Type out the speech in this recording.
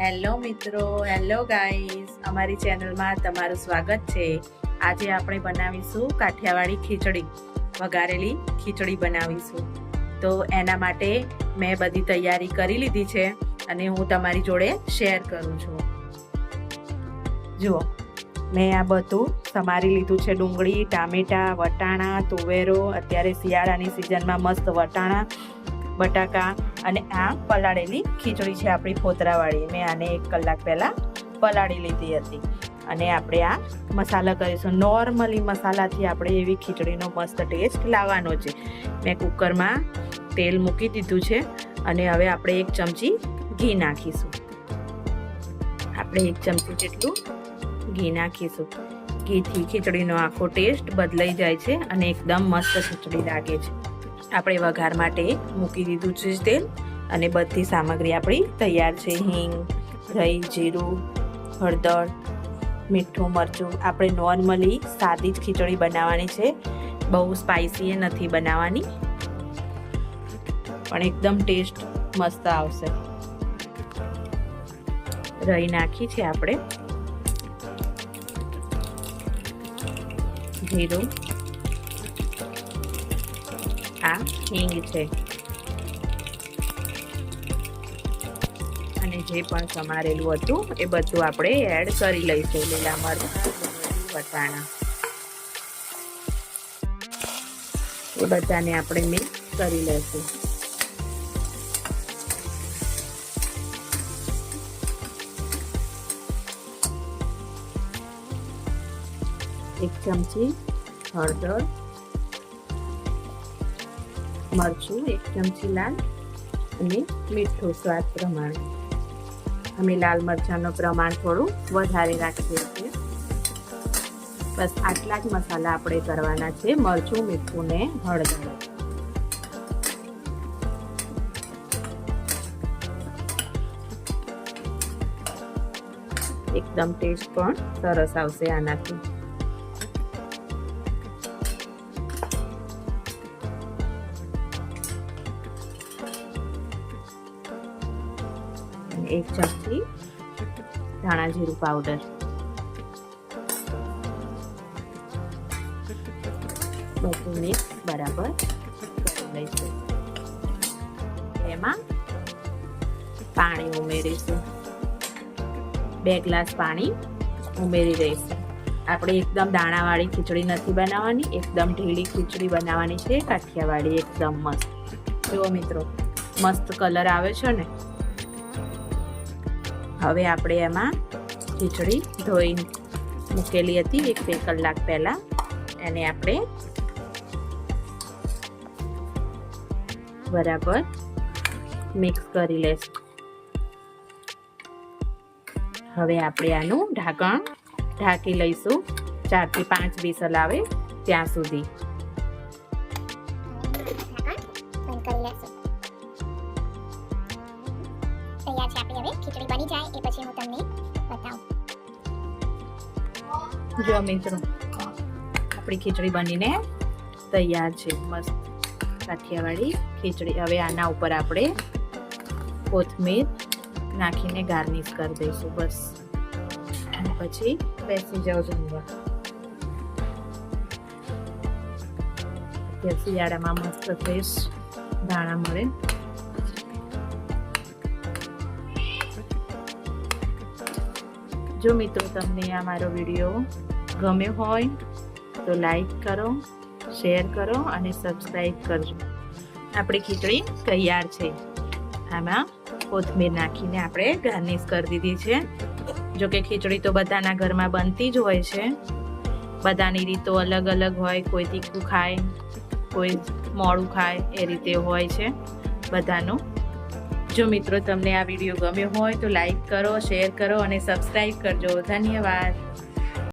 Hello મિત્રો, hello guys. અમારી ચેનલમાં તમારું સ્વાગત છે. આજે આપણે બનાવીશું કાઠિયાવાડી ખીચડી, વઘારેલી ખીચડી બનાવીશું. તો એના માટે મેં બધી તૈયારી કરી લીધી છે અને હું તમારી જોડે શેર કરું છું. જુઓ, મેં આ બધું સમારી લીધું છે. ડુંગળી, ટામેટાં, વટાણા, તુવેરો, અત્યારે શિયાળાની સિઝનમાં મસ્ત વટાણા, બટાકા અને આ પલાળેલી ખીચડી છે આપણી ફોતરાવાળી. મેં આને એક કલાક પહેલાં પલાળી લીધી હતી. અને આપણે આ મસાલા કરીશું. નોર્મલી મસાલાથી આપણે એવી ખીચડીનો મસ્ત ટેસ્ટ લાવવાનો છે. મેં કુકરમાં તેલ મૂકી દીધું છે અને હવે આપણે એક ચમચી ઘી નાખીશું. આપણે એક ચમચી જેટલું ઘી નાખીશું. ઘીથી ખીચડીનો આખો ટેસ્ટ બદલાઈ જાય છે અને એકદમ મસ્ત ખીચડી લાગે છે. આપણે વઘાર માટે મૂકી દીધું છે જ તેલ અને બધી સામગ્રી આપણી તૈયાર છે. હિંગ રઈ જીરું, હળદર, મીઠું, મરચું. આપણે નોર્મલી સાદી જ ખીચડી બનાવવાની છે. બહુ સ્પાઇસી એ નથી બનાવવાની. પણ એકદમ ટેસ્ટ મસ્ત આવશે. રહી નાખી છે આપણે. જીરું. આ હિંગ છે. અને જે પણ સમારેલું હતું, એ બધું આપણે એડ કરી લઈશું લીલા મરચાં, વટાણા. એ બધાને આપણે મિક્સ કરી લઈશું. એક ચમચી હળદર મરચું, એક ચમચી લાલ અને મીઠું સ્વાદ પ્રમાણે. અમે લાલ મરચાંનું પ્રમાણ થોડું વધારે રાખીએ છીએ. બસ આટલા જ મસાલા આપણે કરવાના છે, મરચું, મીઠું ને હળદર. એકદમ ટેસ્ટ પણ સરસ આવશે આનાથી. એક ચમચી ધાણા જીરું પાવડર બધું મિક્સ બરાબર એમાં પાણી ઉમેરીશું. બે ગ્લાસ પાણી ઉમેરી દઈશું. આપણે એકદમ દાણાવાળી ખીચડી નથી બનાવવાની, એકદમ ઢીલી ખીચડી બનાવવાની છે, કાઠિયાવાડી એકદમ મસ્ત. જુઓ મિત્રો, મસ્ત કલર આવે છે ને હવે આપણે એમાં ખીચડી ધોઈ મૂકેલી હતી એક બે કલાક પહેલાં. એને આપણે બરાબર મિક્સ કરી લઈશું હવે આપણે આનું ઢાંકણ ઢાંકી લઈશું. ચારથી પાંચ વિસલ આવે ત્યાં સુધી. તૈયાર છે હવે ખીચડી બની જાય એ પછી હું તમને બતાવું. જો મિત્રો, આપણી ખીચડી બનીને તૈયાર છે, મસ્ત કાઠિયાવાડી ખીચડી. હવે આના ઉપર આપણે કોથમીર નાખીને ગાર્નિશ કરી દઈશું, બસ. અને પછી બેસી જાઓ જમવા. શિયાળામાં મસ્ત ફ્રેશ દાણા મળે. જો મિત્રો તમને આ મારો વીડિયો ગમ્યો હોય, તો લાઈક કરો શેર કરો અને સબસ્ક્રાઈબ કરજો. આપણી ખીચડી તૈયાર છે. આમાં કોથમીર નાખીને આપણે ગાર્નિશ કરી દીધી છે. જો કે ખીચડી તો બધાના ઘરમાં બનતી જ હોય છે. બધાની રીતો અલગ અલગ હોય, કોઈ તીખું ખાય, કોઈ મોડું ખાય, એ રીતે હોય છે. બધાનું જો મિત્રો તમને આ વીડિયો ગમ્યો હોય તો લાઈક કરો, શેર કરો અને સબસ્ક્રાઈબ કરજો. ધન્યવાદ.